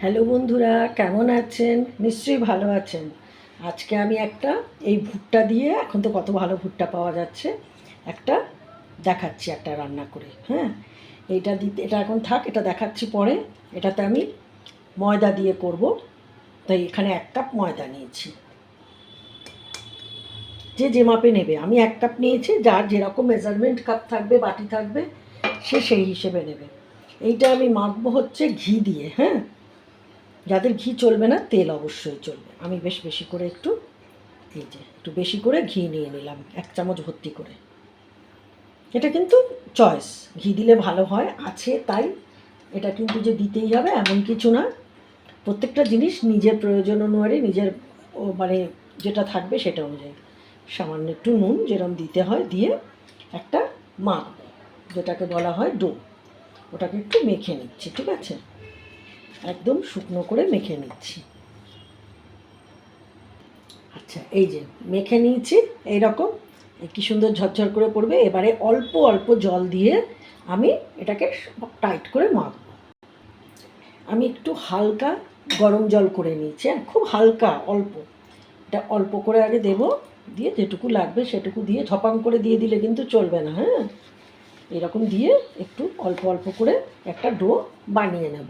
Hello বন্ধুরা, কেমন আছেন? নিশ্চয়ই ভালো আছেন। আজকে আমি একটা, এই ভুট্টা দিয়ে, এখন তো কত ভালো ভুট্টা পাওয়া যাচ্ছে, একটা দেখাচ্ছি, একটা রান্না করে হ্যাঁ? এইটা দিতে, এটা এখন থাক, এটা দেখাচ্ছি পরে। এটাতে আমি ময়দা দিয়ে করব। তাই এখানে এক কাপ ময়দা নিয়েছি। যে যে মাপে নেবে। আমি এক কাপ নিয়েছি, যার যেরকম মেজারমেন্ট কাপ থাকবে, বাটি থাকবে, সে সেই হিসেবে নেবে। এইটা আমি মাখবো হচ্ছে ঘি দিয়ে হ্যাঁ? যাদের ঘি চলবে না, তেল অবশ্যই চলবে। আমি বেশ বেশি করে একটু, এই যে, একটু বেশি করে ঘি নিয়ে নিলাম, এক চামচ ভর্তি করে। এটা কিন্তু চয়েস ঘি দিলে ভালো হয়, আছে তাই, এটা কিন্তু যে দিতেই হবে এমন কিছু না। প্রত্যেকটা জিনিস নিজের প্রয়োজন অনুযায়ী, নিজের মানে যেটা থাকবে সেটা অনুযায়ী। সামান্য একটু নুন যেরকম দিতে হয়, দিয়ে একটা মাখ যেটাকে বলা হয় ডো। ওটাকে একটু মেখে নিচ্ছি, ঠিক আছে? একদম শুকনো করে মেখে নিচ্ছি। আচ্ছা এই যে মেখে নিয়েছি, এইরকম। কি সুন্দর ঝরঝর করে পড়বে। এবারে অল্প অল্প জল দিয়ে আমি এটাকে টাইট করে মাখবো। আমি একটু হালকা গরম জল করে নিয়েছি হ্যাঁ খুব হালকা, অল্প। এটা অল্প করে আগে দেব, দিয়ে যেটুকু লাগবে সেটুকু দিয়ে ঝপাং করে দিয়ে দিলে কিন্তু চলবে না হ্যাঁ। এরকম দিয়ে একটু অল্প অল্প করে একটা ডো বানিয়ে নেব।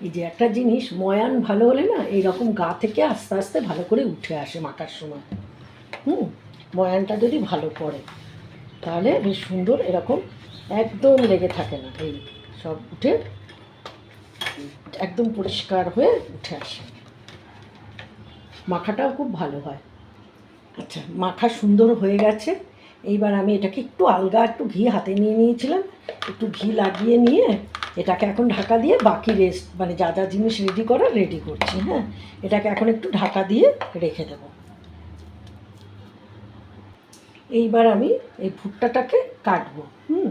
এই যে একটা জিনিস, ময়ান ভালো হলে না, এইরকম গা থেকে আস্তে আস্তে ভালো করে উঠে আসে মাখার সময়। হুম? ময়ানটা যদি ভালো পড়ে, তাহলে বেশ সুন্দর এরকম একদম লেগে থাকে না। এই সব উঠে একদম পরিষ্কার হয়ে উঠে আসে। মাখাটাও খুব ভালো হয়। আচ্ছা মাখা সুন্দর হয়ে গেছে। এইবার আমি এটাকে একটু আলগা একটু ঘি হাতে নিয়ে নিয়েছিলাম, একটু ঘি লাগিয়ে নিয়ে এটাকে এখন ঢাকা দিয়ে বাকি রেস্ট মানে যা যা জিনিস রেডি করার রেডি করছি হ্যাঁ? এটাকে এখন একটু ঢাকা দিয়ে রেখে দেব। এইবার আমি এই ভুট্টাটাকে কাটবো, হুম?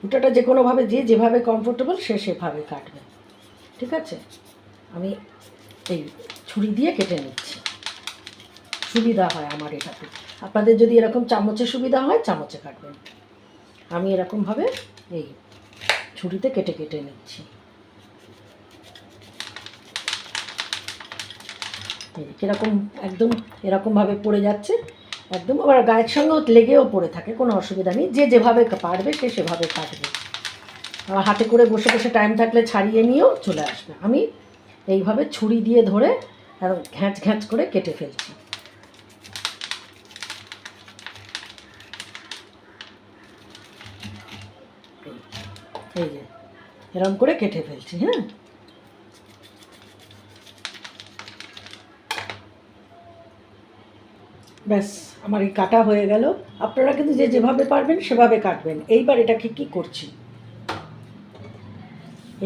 ভুট্টাটা যে কোনোভাবে, যে যেভাবে কমফোর্টেবল সে সেভাবে কাটবে, ঠিক আছে? আমি এই ছুরি দিয়ে কেটে নিচ্ছি। সুবিধা হয় আমার এটাতে। আপনাদের যদি এরকম চামচে সুবিধা হয়, চামচে কাটবেন। আমি এরকমভাবে এই ছুরিতে কেটে কেটে নিচ্ছি। কীরকম একদম এরকমভাবে পড়ে যাচ্ছে, একদম আবার গায়ের সঙ্গেও লেগেও পড়ে থাকে, কোনো অসুবিধা নেই। যে যেভাবে পারবে, সে সেভাবে কাটবে। আবার হাতে করে বসে বসে টাইম থাকলে ছাড়িয়ে নিয়েও চলে আসবে। আমি এইভাবে ছুরি দিয়ে ধরে একদম ঘ্যাঁচ ঘ্যাঁচ করে কেটে ফেলছি। এই যে এরকম করে কেটে ফেলছি হ্যাঁ? ব্যাস, আমার এই কাটা হয়ে গেল। আপনারা কিন্তু যে যেভাবে পারবেন সেভাবে কাটবেন। এইবার এটাকে কি করছি?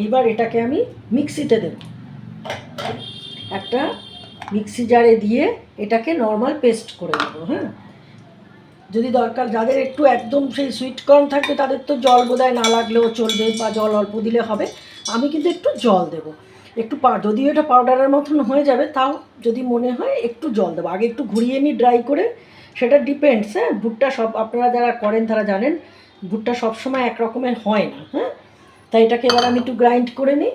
এইবার এটাকে আমি মিক্সিতে দেব। একটা মিক্সি জারে দিয়ে এটাকে নর্মাল পেস্ট করে দেবো হ্যাঁ? যদি দরকার, যাদের একটু একদম সেই সুইট কর্ন থাকবে, তাদের তো জল বোধহয় না লাগলেও চলবে বা জল অল্প দিলে হবে। আমি কিন্তু একটু জল দেবো। একটু পা যদিও এটা পাউডারের মতন হয়ে যাবে, তাও যদি মনে হয় একটু জল দেবো। আগে একটু ঘুরিয়ে নিই ড্রাই করে। সেটা ডিপেন্ডস হ্যাঁ? ভুট্টা সব, আপনারা যারা করেন তারা জানেন, ভুট্টা সবসময় এক রকমের হয় না হ্যাঁ? তাই এটাকে এবার আমি একটু গ্রাইন্ড করে নিই।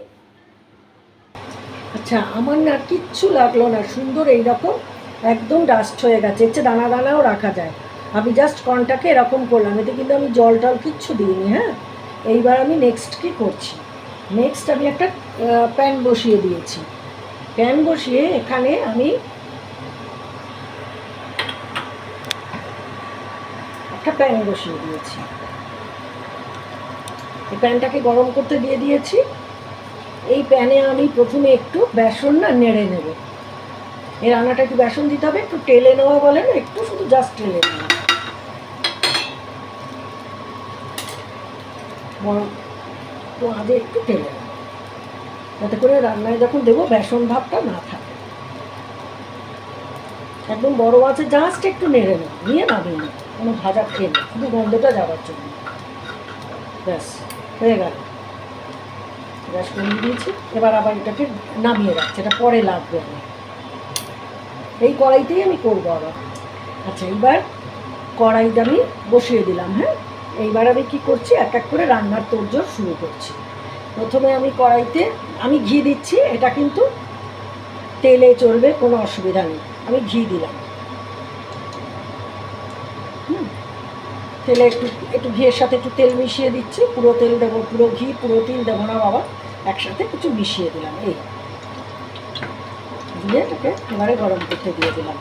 আচ্ছা আমার না কিচ্ছু লাগল না। সুন্দর এইরকম, একদম ডাস্ট হয়ে গেছে। এর দানা দানাও রাখা যায়। আমি জাস্ট কর্নটাকে এরকম করলাম। এতে কিন্তু আমি জল টল কিচ্ছু দিইনি হ্যাঁ? এইবার আমি নেক্সট কি করছি? নেক্সট আমি একটা প্যান বসিয়ে দিয়েছি। প্যান বসিয়ে এখানে আমি একটা প্যান বসিয়ে দিয়েছি। এই প্যানটাকে গরম করতে দিয়ে দিয়েছি। এই প্যানে আমি প্রথমে একটু বেসন না নেড়ে নেব। এই রান্নাটা একটু বেসন দিতে হবে? একটু টেলে নেওয়া বলে না? একটু শুধু জাস্ট টেলে নেওয়া। বড় তো আগে একটু নেব যাতে করে রান্নায় যখন দেবো, বেসন ভাবটা না থাকে। একদম বড় আছে জাস্ট একটু নেড়ে নেব। নিয়ে নামিয়ে নেব। কোনো ভাজা খেয়ে নেব। শুধু গন্ধটা যাওয়ার জন্য। ব্যাস, হয়ে গেল। গ্যাস কমিয়ে দিয়েছি। এবার আবার এটাকে নামিয়ে রাখছি। এটা পরে লাগবে আমার এই কড়াইতেই আমি করব আবার। আচ্ছা এইবার কড়াইটা আমি বসিয়ে দিলাম হ্যাঁ? এইবার আমি কি করছি? এক এক করে রান্নার তোড়জোড় শুরু করছি। প্রথমে আমি কড়াইতে, আমি ঘি দিচ্ছি, এটা কিন্তু তেলে চলবে, কোনো অসুবিধা নেই। আমি ঘি দিলাম। তেলে একটু একটু ঘিয়ের সাথে একটু তেল মিশিয়ে দিচ্ছি। পুরো তেল দেবো, পুরো ঘি, পুরো তেল দেবো না বাবা। একসাথে কিছু মিশিয়ে দিলাম, এই। দিয়ে এটাকে এবারে গরম করতে দিয়ে দিলাম।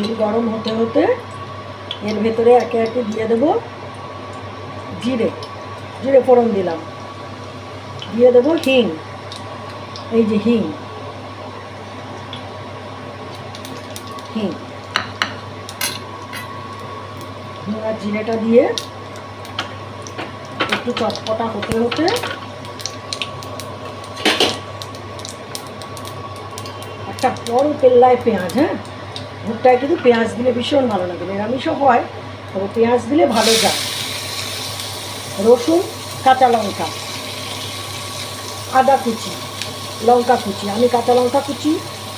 তেল গরম হতে হতে এর ভেতরে একে একে দিয়ে দেবো জিরে জিরে ফোড়ন দিলাম। দিয়ে দেবো হিং, এই যে হিং। হিং। আর জিরেটা দিয়ে একটু চটপটা হতে হতে একটা বড় পেল্লায় পেঁয়াজ হ্যাঁ? ভুট্টায় কিন্তু পেঁয়াজ দিলে ভীষণ ভালো লাগে, নিরামিষও হয়, তবে পেঁয়াজ দিলে ভালো যায়। রসুন, কাঁচা লঙ্কা, আদা কুচি, লঙ্কা কুচি। আমি কাঁচা লঙ্কা কুচি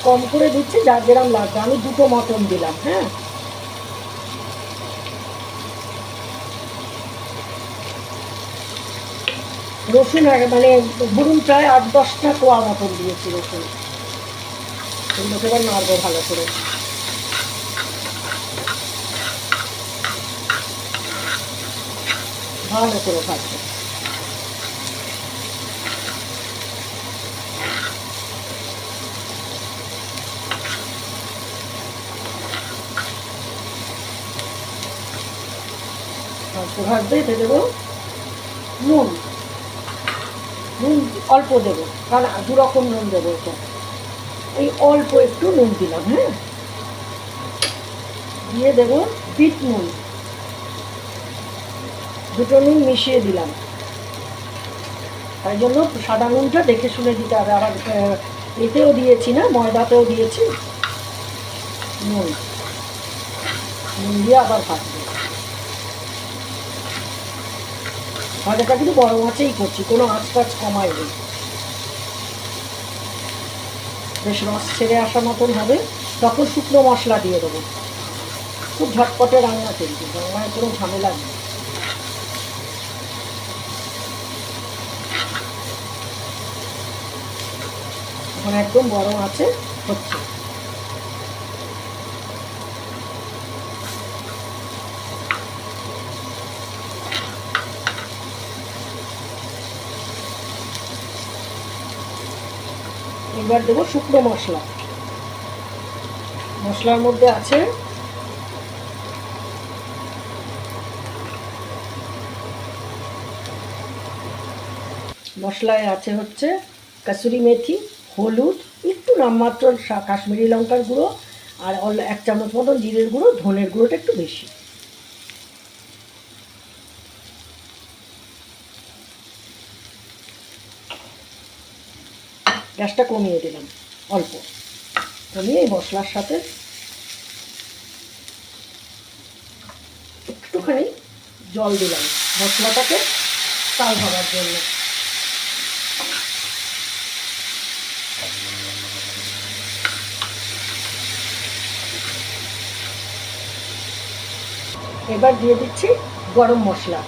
কম করে দিচ্ছি, যা যেরম লাগবে। আমি দুটো মটন দিলাম হ্যাঁ? রসুন মানে ধরুন প্রায় আট দশটা কোয়া মতন দিয়েছি রসুন। এবার ভালো করে। ভালো করে ভাজবো। ভাজতে এতে দেবো নুন। নুন অল্প দেবো, কারণ দু রকম নুন দেবো এটা এই অল্প একটু নুন দিলাম হ্যাঁ? দিয়ে দেবো বিট নুন। দুটো নুন মিশিয়ে দিলাম। তাই জন্য সাদা নুনটা দেখে শুনে দিতে হবে। আবার এতেও দিয়েছি না, ময়দাতেও দিয়েছি নুন। নুন দিয়ে আবার ভাজবো। ভাজাটা কিন্তু বড় মাছেই করছি, কোনো আঁচ টাচ কমাই নেই বেশ রস ছেড়ে আসা মতন হবে। তখন শুকনো মশলা দিয়ে দেবো। খুব ঝটপটে রান্না কিন্তু রান্নায় কোনো ঝামেলা নেই। এখন একদম বড় আছে, হচ্ছে। এবার দেবো শুকনো মশলা। মশলার মধ্যে আছে মশলায় আছে হচ্ছে কাসুরি মেথি। হলুদ, একটু নামমাত্র কাশ্মীরি লঙ্কার গুঁড়ো, আর এক চামচ মতন জিরের গুঁড়ো, ধনের গুঁড়োটা একটু বেশি। গ্যাসটা কমিয়ে দিলাম, অল্প। কমিয়ে এই মশলার সাথে একটুখানি জল দিলাম মশলাটাকে তাল হওয়ার জন্য। এবার দিয়ে দিচ্ছি গরম মশলা।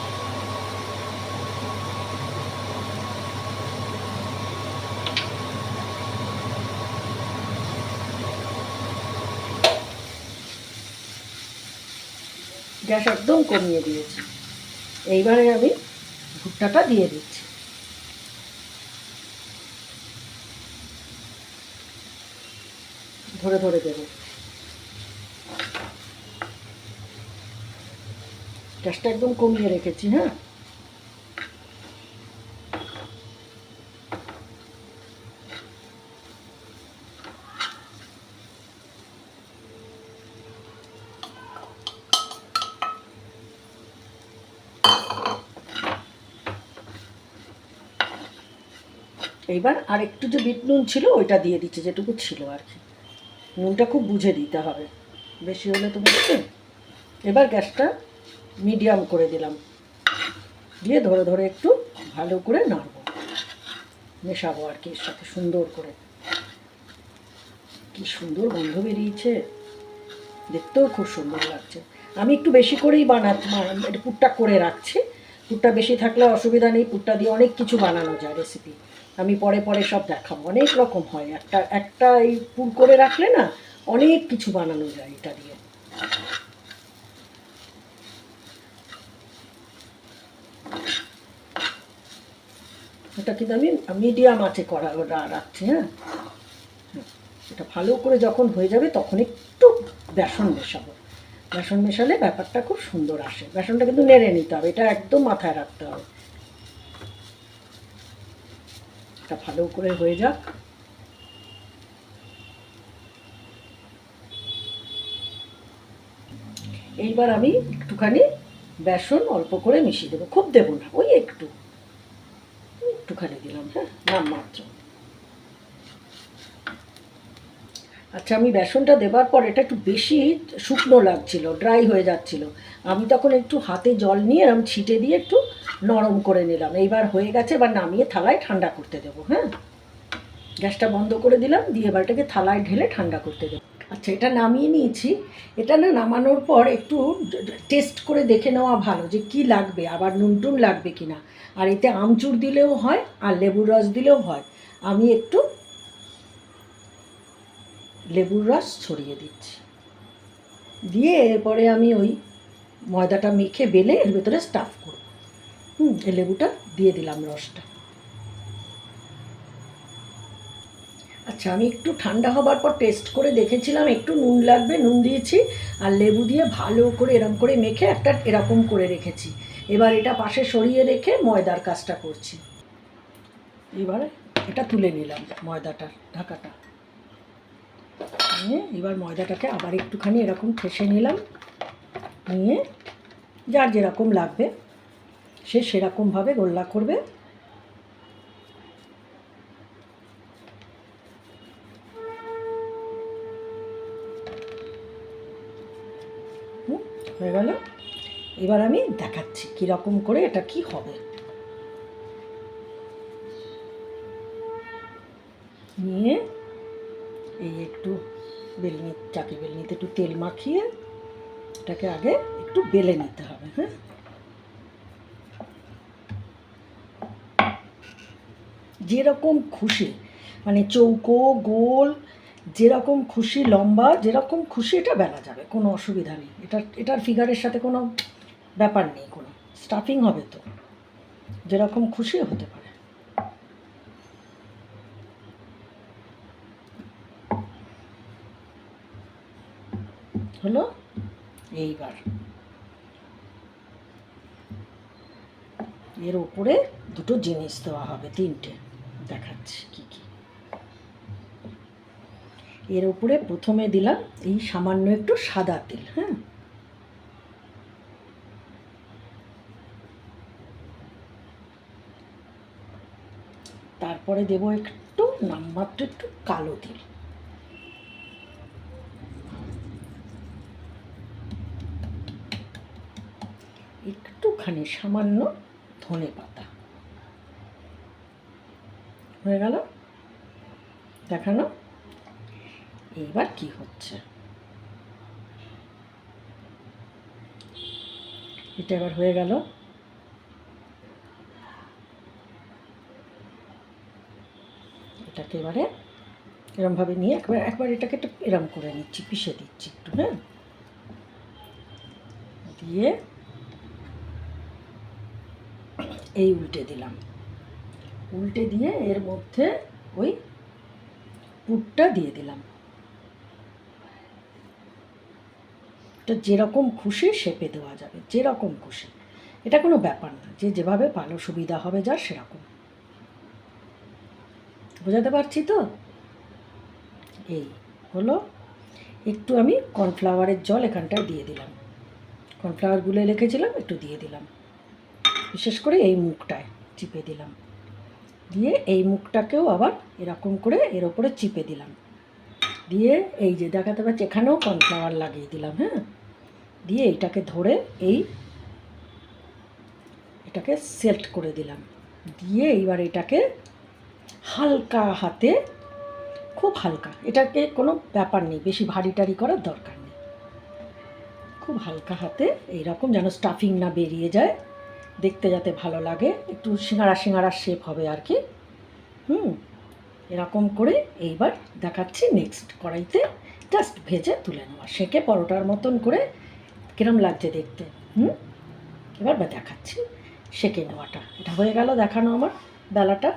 গ্যাস একদম কমিয়ে দিয়েছি। এইবারে আমি ভুট্টাটা দিয়ে দিচ্ছি। ধরে ধরে দেবো। গ্যাসটা একদম কমিয়ে রেখেছি হ্যাঁ? এইবার আর একটু যে বিট নুন ছিল, ওইটা দিয়ে দিচ্ছি, যেটুকু ছিল আর কি। নুনটা খুব বুঝে দিতে হবে। বেশি হলে তো বুঝতে। এবার গ্যাসটা মিডিয়াম করে দিলাম। দিয়ে ধরে ধরে একটু ভালো করে নাড়বো। মেশাবো আর কি এর সাথে সুন্দর করে। কি সুন্দর গন্ধ বেরিয়েছে। দেখতেও খুব সুন্দর লাগছে। আমি একটু বেশি করেই বানাচ্ছি পুরটা করে রাখছি। পুরটা বেশি থাকলে অসুবিধা নেই। পুরটা দিয়ে অনেক কিছু বানানো যায় রেসিপি আমি পরে পরে সব দেখাবো। অনেক রকম হয়। একটা একটা এই পুর করে রাখলে না অনেক কিছু বানানো যায় এটা দিয়ে। এটা কিন্তু আমি মিডিয়াম আছে করা রাখছি হ্যাঁ, এটা ভালো করে যখন হয়ে যাবে তখন একটু বেসন মেশাবো। বেসন মেশালে ব্যাপারটা খুব সুন্দর আসে। বেসনটা কিন্তু নেড়ে নিতে হবে এটা একদম মাথায় রাখতে হবে। এটা ভালো করে হয়ে যাক। এইবার আমি একটুখানি বেসন অল্প করে মিশিয়ে দেবো। খুব দেবো না ওই একটু। একটুখানি দিলাম হ্যাঁ নাম মাত্র। আচ্ছা আমি বেসনটা দেবার পর এটা একটু বেশি শুকনো লাগছিল, ড্রাই হয়ে যাচ্ছিল। আমি তখন একটু হাতে জল নিয়ে এরম ছিটে দিয়ে একটু নরম করে নিলাম। এইবার হয়ে গেছে, এবার নামিয়ে থালায় ঠান্ডা করতে দেবো হ্যাঁ? গ্যাসটা বন্ধ করে দিলাম, দিয়ে এবার এটাকে থালায় ঢেলে ঠান্ডা করতে দেবো। আচ্ছা এটা নামিয়ে নিয়েছি। এটা না নামানোর পর একটু টেস্ট করে দেখে নেওয়া ভালো যে কি লাগবে, আবার নুন টুন লাগবে কি না। আর এতে আমচুর দিলেও হয়, আর লেবুর রস দিলেও হয়। আমি একটু লেবুর রস ছড়িয়ে দিচ্ছি। দিয়ে এরপরে আমি ওই ময়দাটা মেখে বেলে এর ভেতরে স্টাফ করব। হুম লেবুটা দিয়ে দিলাম রসটা। আচ্ছা আমি একটু ঠান্ডা হবার পর টেস্ট করে দেখেছিলাম, একটু নুন লাগবে, নুন দিয়েছি, আর লেবু দিয়ে ভালো করে এরকম করে মেখে একটা এরকম করে রেখেছি। এবার এটা পাশে সরিয়ে রেখে ময়দার কাজটা করছি। এবারে এটা তুলে নিলাম ময়দাটার ঢাকাটা। নিয়ে এবার ময়দাটাকে আবার একটুখানি এরকম ঠেসে নিলাম। নিয়ে যার যেরকম লাগবে, সে সেরকমভাবে গোল্লা করবে। হয়ে গেল। এবার আমি দেখাচ্ছি কীরকম করে এটা কি হবে। নিয়ে এই একটু বেলনি, চাকি বেলনিতে একটু তেল মাখিয়ে এটাকে আগে একটু বেলে নিতে হবে হ্যাঁ? যেরকম খুশি মানে চৌকো, গোল যেরকম খুশি লম্বা, যেরকম খুশি এটা বেলা যাবে, কোনো অসুবিধা নেই। এটা এটার ফিগারের সাথে কোনো ব্যাপার নেই, কোনো স্টাফিং হবে তো। যেরকম খুশি হতে পারে। হলো? এইবার। এর উপরে দুটো জিনিস দেওয়া হবে, তিনটে। দেখাচ্ছি কি কি। এর উপরে প্রথমে দিলাম এই সামান্য একটু সাদা তেল হ্যাঁ? তারপরে দেবো একটু, নামমাত্র একটু কালো তেল। একটুখানি সামান্য ধনে পাতা। হয়ে গেল? দেখানো? এইবার কি হচ্ছে? এটা এবার হয়ে গেল। এটাকে এবারে এরমভাবে নিয়ে একবার একবার এটাকে একটু এরম করে নিচ্ছি, পিষে দিচ্ছি একটু হ্যাঁ? দিয়ে এই উল্টে দিলাম। উল্টে দিয়ে এর মধ্যে ওই পুরটা দিয়ে দিলাম। এটা যেরকম খুশি শেপে দেওয়া যাবে। যেরকম খুশি। এটা কোনো ব্যাপার না। যে যেভাবে ভালো সুবিধা হবে, যার সেরকম। বোঝাতে পারছি তো? এই হলো। একটু আমি কর্নফ্লাওয়ারের জল এখানটায় দিয়ে দিলাম। কর্নফ্লাওয়ার গুলে রেখেছিলাম, একটু দিয়ে দিলাম। বিশেষ করে এই মুখটায় চিপে দিলাম। দিয়ে এই মুখটাকেও আবার এরকম করে এর ওপরে চিপে দিলাম। দিয়ে এই যে দেখাতে পাচ্ছি, এখানেও কর্নফ্লাওয়ার লাগিয়ে দিলাম হ্যাঁ? দিয়ে এইটাকে ধরে এই এটাকে সেট করে দিলাম। দিয়ে এইবার এটাকে হালকা হাতে, খুব হালকা, এটাকে কোনো ব্যাপার নেই, বেশি ভারী টারি করার দরকার নেই। খুব হালকা হাতে এইরকম যেন স্টাফিং না বেরিয়ে যায়, দেখতে যাতে ভালো লাগে, একটু সিঙ্গারা সিঙ্গারা শেপ হবে আর কি। হুম এরকম করে এইবার দেখাচ্ছি নেক্সট কড়াইতে জাস্ট ভেজে তুলে নেওয়া। সেকে পরোটার মতন করে কিরম লাগছে দেখতে, হুম? এবার বা দেখাচ্ছি সেকে নেওয়াটা। এটা হয়ে গেল দেখানো আমার বেলাটা।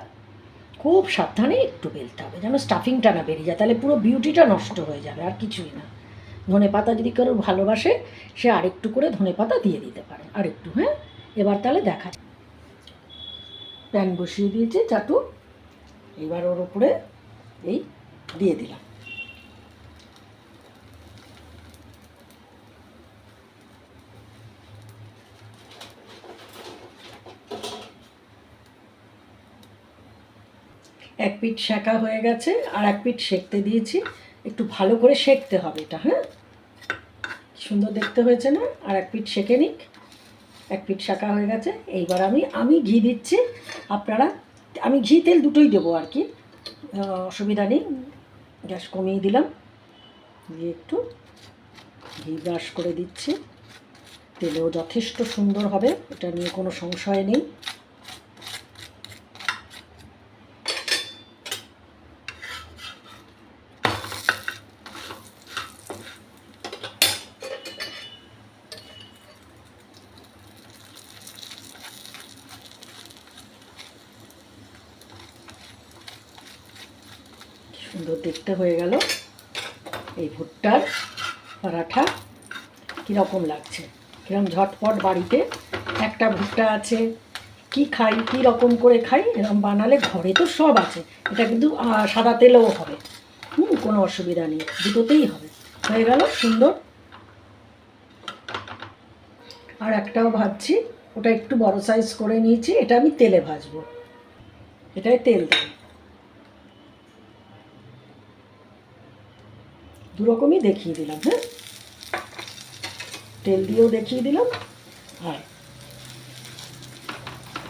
খুব সাবধানে একটু বেলতে হবে, যেন স্টাফিংটা না বেরিয়ে যায়, তাহলে পুরো বিউটিটা নষ্ট হয়ে যাবে, আর কিছুই না। ধনে পাতা যদি কারোর ভালোবাসে, সে আরেকটু করে ধনে পাতা দিয়ে দিতে পারে। আরেকটু হ্যাঁ? এবার তাহলে দেখা প্যান বসিয়ে দিয়েছে, চাটু। এবার ওর উপরে এই দিয়ে দিলাম। এক পিঠ সেঁকা হয়ে গেছে আর এক পিঠ সেঁকতে দিয়েছি। একটু ভালো করে সেঁকতে হবে এটা হ্যাঁ? সুন্দর দেখতে হয়েছে না? আর এক পিঠ সেঁকে নিক। এক পিঠ শাকা হয়ে গেছে। এইবার আমি আমি ঘি দিচ্ছি। আপনারা আমি ঘি, তেল দুটোই দেবো আর কি। অসুবিধা নেই। গ্যাস কমিয়ে দিলাম। দিয়ে একটু ঘি ব্রাশ করে দিচ্ছি। তেলেও যথেষ্ট সুন্দর হবে, এটা নিয়ে কোনো সংশয় নেই। সুন্দর দেখতে হয়ে গেল। এই ভুট্টার পরাঠা কীরকম লাগছে? কিরম ঝটপট বাড়িতে একটা ভুট্টা আছে, কি খাই, কী রকম করে খাই, এরকম বানালে ঘরে তো সব আছে। এটা কিন্তু সাদা তেলেও হবে। হুম, কোনো অসুবিধা নেই, দুটোতেই হবে। হয়ে গেল সুন্দর। আর একটাও ভাজছি, ওটা একটু বড় সাইজ করে নিয়েছি, এটা আমি তেলে ভাজবো। এটাই তেল দেবো। দু রকমই দেখিয়ে দিলাম হ্যাঁ? তেল দিয়েও দেখিয়ে দিলাম, আর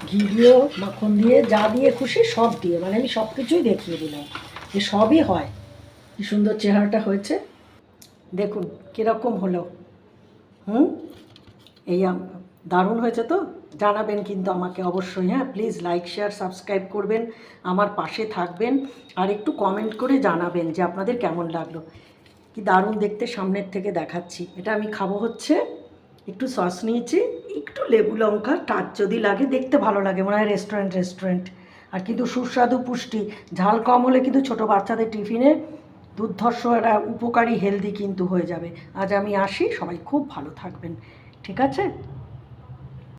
ঘি দিয়েও, মাখন দিয়ে, যা দিয়ে খুশি সব দিয়ে মানে আমি সব কিছুই দেখিয়ে দিলাম, যে সবই হয়। কি সুন্দর চেহারাটা হয়েছে। দেখুন, কীরকম হলো। হুম? এই দারুণ হয়েছে তো? জানাবেন কিন্তু আমাকে অবশ্যই হ্যাঁ? প্লিজ লাইক শেয়ার সাবস্ক্রাইব করবেন, আমার পাশে থাকবেন, আর একটু কমেন্ট করে জানাবেন যে আপনাদের কেমন লাগল। কি দারুণ দেখতে সামনের থেকে দেখাচ্ছি। এটা আমি খাব হচ্ছে একটু সস নিয়েছি, একটু লেবু লঙ্কা, টাচ যদি লাগে দেখতে ভালো লাগে, মনে হয় রেস্টুরেন্ট রেস্টুরেন্ট আর কিন্তু সুস্বাদু পুষ্টি, ঝাল কম হলে কিন্তু ছোট বাচ্চাদের টিফিনে দুর্ধর্ষ একটা উপকারী হেলদি কিন্তু হয়ে যাবে। আজ আমি আসি, সবাই খুব ভালো থাকবেন, ঠিক আছে?